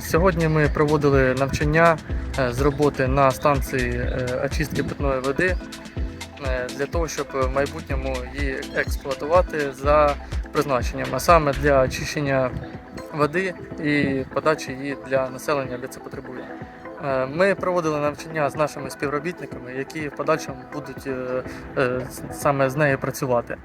Сьогодні ми проводили навчання е, з роботи на станції е, очистки питної води е, для того, щоб в майбутньому її експлуатувати за призначенням, а саме для очищення води і подачі її для населення, де це потребує. Ми проводили навчання з нашими співробітниками, які в подальшому будуть саме з нею працювати.